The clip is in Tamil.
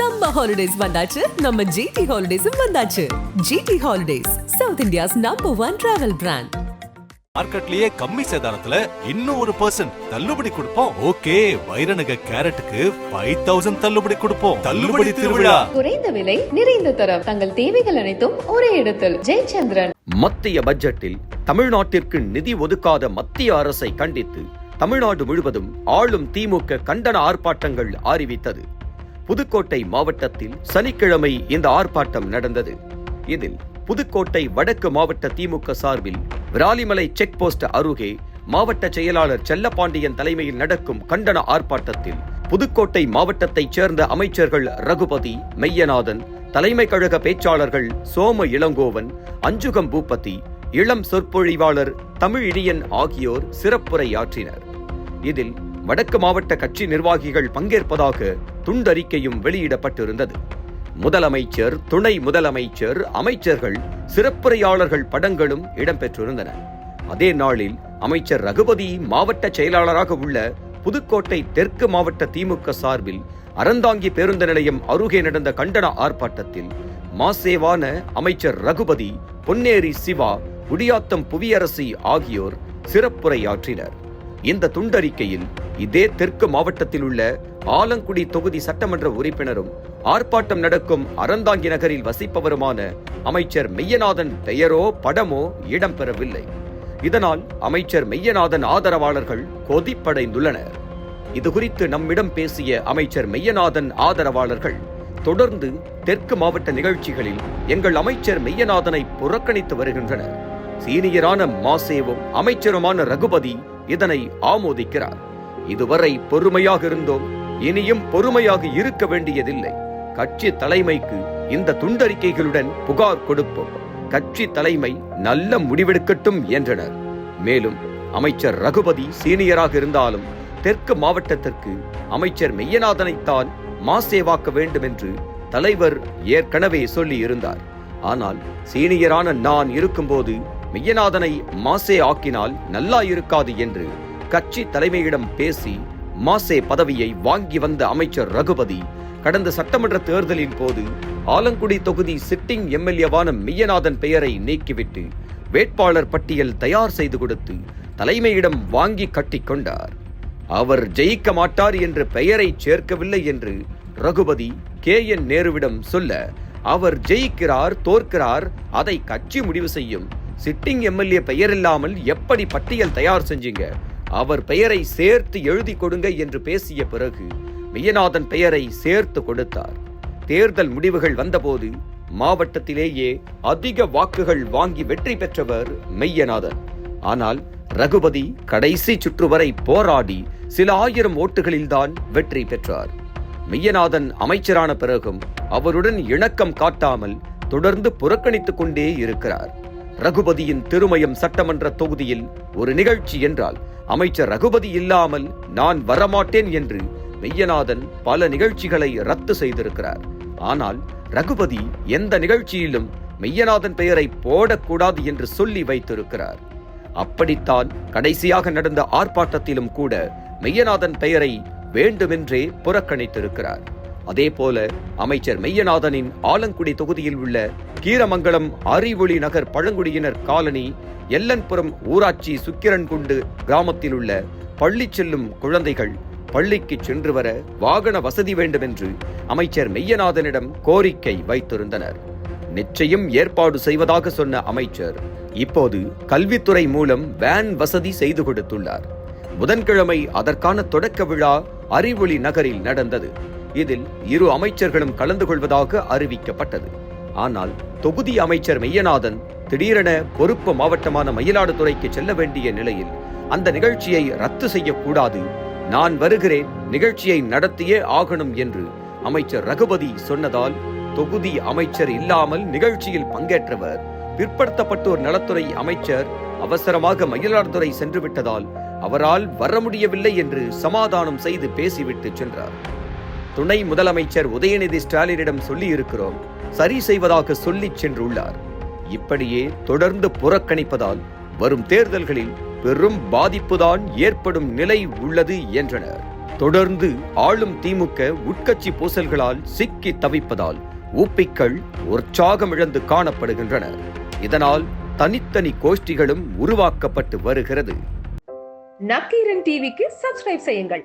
சம்மர் ஹாலிடேஸ் வந்தாச்சு. நம்ம ஜிடி ஹாலிடேஸும் வந்தாச்சு. GT holidays South India's number one travel brand மார்க்கெட்லயே கம்மி சேதாரத்துல இன்னும் ஒரு பர்சன்ட் தள்ளுபடி கொடுப்போம். ஓகே வைரநக கேரட்டுக்கு ஃபைவ் தௌசண்ட் தள்ளுபடி கொடுப்போம். தள்ளுபடி திருவிழா. குறைந்த விலை நிறைந்த தரம். தங்கள் தேவைகள் அனைத்தும் ஒரே இடத்தில். ஜெயச்சந்திரன். மத்திய பட்ஜெட்டில் தமிழ்நாட்டிற்கு நிதி ஒதுக்காத மத்திய அரசை கண்டித்து தமிழ்நாடு முழுவதும் ஆளும் திமுக கண்டன ஆர்ப்பாட்டங்கள் அறிவித்தது புதுக்கோட்டை மாவட்டத்தில் சனிக்கிழமை இந்த ஆர்ப்பாட்டம் நடந்தது. இதில் புதுக்கோட்டை வடக்கு மாவட்ட திமுக சார்பில் விராலிமலை செக் போஸ்ட் அருகே மாவட்ட செயலாளர் செல்லப்பாண்டியன் தலைமையில் நடக்கும் கண்டன ஆர்ப்பாட்டத்தில் புதுக்கோட்டை மாவட்டத்தைச் சேர்ந்த அமைச்சர்கள் ரகுபதி மெய்யநாதன் தலைமை கழக பேச்சாளர்கள் சோம இளங்கோவன் அஞ்சுகம் பூபதி இளம் சொற்பொழிவாளர் தமிழினியன் ஆகியோர் சிறப்புரையாற்றினர். இதில் வடக்கு மாவட்ட கட்சி நிர்வாகிகள் பங்கேற்பதாக துண்டறிக்கையும் வெளியிடப்பட்டிருந்தது. முதலமைச்சர் துணை முதலமைச்சர் அமைச்சர்கள் சிறப்புரையாளர்கள் படங்களும் இடம்பெற்றிருந்தன. அதே நாளில் அமைச்சர் ரகுபதி மாவட்ட செயலாளராக உள்ள புதுக்கோட்டை தெற்கு மாவட்ட திமுக சார்பில் அறந்தாங்கி பேருந்து நிலையம் அருகே நடந்த கண்டன ஆர்ப்பாட்டத்தில் மாசேவான அமைச்சர் ரகுபதி பொன்னேரி சிவா குடியாத்தம் புவியரசி ஆகியோர் சிறப்புரையாற்றினர். இந்த துண்டறிக்கையில் இதே தெற்கு மாவட்டத்தில் உள்ள ஆலங்குடி தொகுதி சட்டமன்ற உறுப்பினரும் ஆர்ப்பாட்டம் நடக்கும் அறந்தாங்கி நகரில் வசிப்பவருமான அமைச்சர் மெய்யநாதன் பெயரோ படமோ இடம்பெறவில்லை. இதனால் அமைச்சர் மெய்யநாதன் ஆதரவாளர்கள் கொதிப்படைந்துள்ளனர். இது குறித்து நம்மிடம் பேசிய அமைச்சர் மெய்யநாதன் ஆதரவாளர்கள் தொடர்ந்து தெற்கு மாவட்ட நிகழ்ச்சிகளில் எங்கள் அமைச்சர் மெய்யநாதனை புறக்கணித்து வருகின்றனர். சீனியரான மாசேவும் அமைச்சருமான ரகுபதி இதனை ஆமோதிக்கிறார். இதுவரை பொறுமையாக இருந்தோம் இனியும் பொறுமையாக இருக்க வேண்டியதில்லை. கட்சி தலைமைக்கு இந்த துண்டறிக்கைகளுடன் புகார் கொடுப்போம். கட்சி தலைமை நல்ல முடிவெடுக்கட்டும் என்றனர். மேலும் அமைச்சர் ரகுபதி சீனியராக இருந்தாலும் தெற்கு மாவட்டத்திற்கு அமைச்சர் மெய்யநாதனைத்தான் மாசேவாக்க வேண்டும் என்று தலைவர் ஏற்கனவே சொல்லி இருந்தார் ஆனால் சீனியரான நான் இருக்கும்போது மெய்யநாதனை மாசே ஆக்கினால் நல்லா இருக்காது என்று கட்சி தலைமையிடம் பேசி மாசே பதவியை வாங்கி வந்த அமைச்சர் ரகுபதி கடந்த சட்டமன்ற தேர்தலின் போது ஆலங்குடி தொகுதி சிட்டிங் எம்எல்ஏவான மெய்யநாதன் பெயரை நீக்கிவிட்டு வேட்பாளர் பட்டியல் தயார் செய்து கொடுத்து தலைமையிடம் வாங்கி கட்டிக்கொண்டார் அவர் ஜெயிக்க மாட்டார் என்ற பெயரை சேர்க்கவில்லை என்று ரகுபதி கே. என். நேருவிடம் சொல்ல அவர் ஜெயிக்கிறார் தோற்கிறார் அதை கட்சி முடிவு செய்யும். சிட்டிங் எம்எல்ஏ பெயர் இல்லாமல் எப்படி பட்டியல் தயார் செஞ்சீங்க? அவர் பெயரை சேர்த்து எழுதி கொடுங்க என்று பேசிய பிறகு மெய்யநாதன் பெயரை சேர்த்து கொடுத்தார். தேர்தல் முடிவுகள் வந்தபோது மாவட்டத்திலேயே அதிக வாக்குகள் வாங்கி வெற்றி பெற்றவர் மெய்யநாதன். ஆனால் ரகுபதி கடைசி சுற்று வரை போராடி சில ஆயிரம் ஓட்டுகளில்தான் வெற்றி பெற்றார். மெய்யநாதன் அமைச்சரான பிறகும் அவருடன் இணக்கம் காட்டாமல் தொடர்ந்து புறக்கணித்துக் கொண்டே இருக்கிறார். ரகுபதியின் திருமயம் சட்டமன்ற தொகுதியில் ஒரு நிகழ்ச்சி என்றால் அமைச்சர் ரகுபதி இல்லாமல் நான் வரமாட்டேன் என்று மெய்யநாதன் பல நிகழ்ச்சிகளை ரத்து செய்திருக்கிறார். ஆனால் ரகுபதி எந்த நிகழ்ச்சியிலும் மெய்யநாதன் பெயரை போடக்கூடாது என்று சொல்லி வைத்திருக்கிறார். அப்படித்தான் கடைசியாக நடந்த ஆர்ப்பாட்டத்திலும் கூட மெய்யநாதன் பெயரை வேண்டுமென்றே புறக்கணித்திருக்கிறார். அதேபோல அமைச்சர் மெய்யநாதனின் ஆலங்குடி தொகுதியில் உள்ள கீரமங்கலம் அறிவொளி நகர் பழங்குடியினர் காலனி எல்லன்புரம் ஊராட்சி சுக்கிரன்குண்டு கிராமத்தில் உள்ள பள்ளி செல்லும் குழந்தைகள் பள்ளிக்கு சென்று வர வாகன வசதி வேண்டும் என்று அமைச்சர் மெய்யநாதனிடம் கோரிக்கை வைத்திருந்தனர். நிச்சயம் ஏற்பாடு செய்வதாக சொன்ன அமைச்சர் இப்போது கல்வித்துறை மூலம் வேன் வசதி செய்து கொடுத்துள்ளார். புதன்கிழமை அதற்கான தொடக்க விழா அறிவொளி நகரில் நடந்தது. இதில் இரு அமைச்சர்களும் கலந்து கொள்வதாக அறிவிக்கப்பட்டது. ஆனால் தொகுதி அமைச்சர் மெய்யநாதன் திடீரென பொறுப்பு மாவட்டமான மயிலாடுதுறைக்கு செல்ல வேண்டிய நிலையில் அந்த நிகழ்ச்சியை ரத்து செய்யக்கூடாது. நான் வருகிறேன் நிகழ்ச்சியை நடத்தியே ஆகணும் என்று அமைச்சர் ரகுபதி சொன்னதால் தொகுதி அமைச்சர் இல்லாமல் நிகழ்ச்சியில் பங்கேற்றவர். பிற்படுத்தப்பட்டோர் நலத்துறை அமைச்சர் அவசரமாக மயிலாடுதுறை சென்றுவிட்டதால் அவரால் வர முடியவில்லை என்று சமாதானம் செய்து பேசிவிட்டு சென்றார். துணை முதலமைச்சர் உதயநிதி ஸ்டாலினிடம் சொல்லி இருக்கிறோம் சரி செய்வதாக சொல்லிச் சென்றுள்ளார். இப்படியே தொடர்ந்து புறக்கணிப்பதால் வரும் தேர்தல்களில் பெரும் பாதிப்புதான் ஏற்படும் நிலை உள்ளது என்றனர். தொடர்ந்து ஆளும் திமுக உட்கட்சி பூசல்களால் சிக்கி தவிப்பதால் ஊப்பிக்கள் உற்சாகமிழந்து காணப்படுகின்றனர். இதனால் தனித்தனி கோஷ்டிகளும் உருவாக்கப்பட்டு வருகிறது. நக்கீரன் டிவிக்கு சப்ஸ்கிரைப் செய்யுங்கள்.